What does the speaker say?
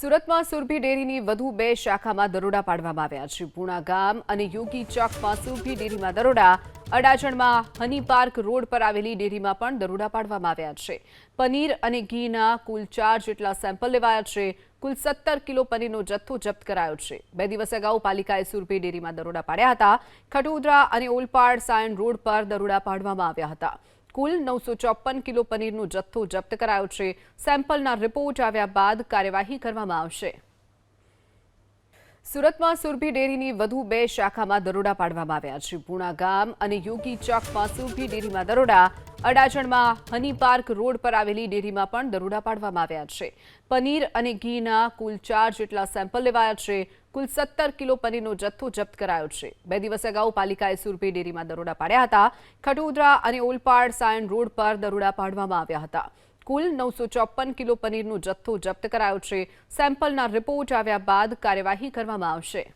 સુરતમાં સુરભી ડેરીની વધુ બે શાખામાં દરોડા પાડવામાં આવ્યા છે. પૂણા ગામ અને યોગી ચોકમાં સુરભી ડેરીમાં દરોડા, અડાજણમાં હની પાર્ક રોડ પર આવેલી ડેરીમાં પણ દરોડા પાડવામાં આવ્યા છે. પનીર અને ઘીના કુલ ચાર જેટલા સેમ્પલ લેવાયા છે. કુલ સત્તર કિલો પનીરનો જથ્થો જપ્ત કરાયો છે. બે દિવસ અગાઉ પાલિકાએ સુરભી ડેરીમાં દરોડા પાડ્યા હતા. ખટોદરા અને ઓલપાડ સાયણ રોડ પર દરોડા પાડવામાં આવ્યા હતા. કુલ નવસો ચોપન કિલો પનીરનો જથ્થો જપ્ત કરાયો છે. સેમ્પલના રિપોર્ટ આવ્યા બાદ કાર્યવાહી કરવામાં આવશે. સુરતમાં સુરભી ડેરીની વધુ બે શાખામાં દરોડા પાડવામાં આવ્યા છે. પૂણા ગામ અને યોગી ચોકમાં સુરભી ડેરીમાં દરોડા અડાજણમાં હની પાર્ક રોડ પર આવેલી ડેરીમાં પણ દરોડા પાડવામાં આવ્યા છે. પનીર અને ઘીના કુલ ચાર જેટલા સેમ્પલ લેવાયા છે. કુલ સત્તર કિલો પનીરનો જથ્થો જપ્ત કરાયો છે. બે દિવસ અગાઉ પાલિકાએ સુરભી ડેરીમાં દરોડા પાડ્યા હતા. ખટોદરા અને ઓલપાડ સાયણ રોડ પર દરોડા પાડવામાં આવ્યા હતા. કુલ નવસો ચોપન કિલો પનીરનો જથ્થો જપ્ત કરાયો છે. સેમ્પલના રિપોર્ટ આવ્યા બાદ કાર્યવાહી કરવામાં આવશે.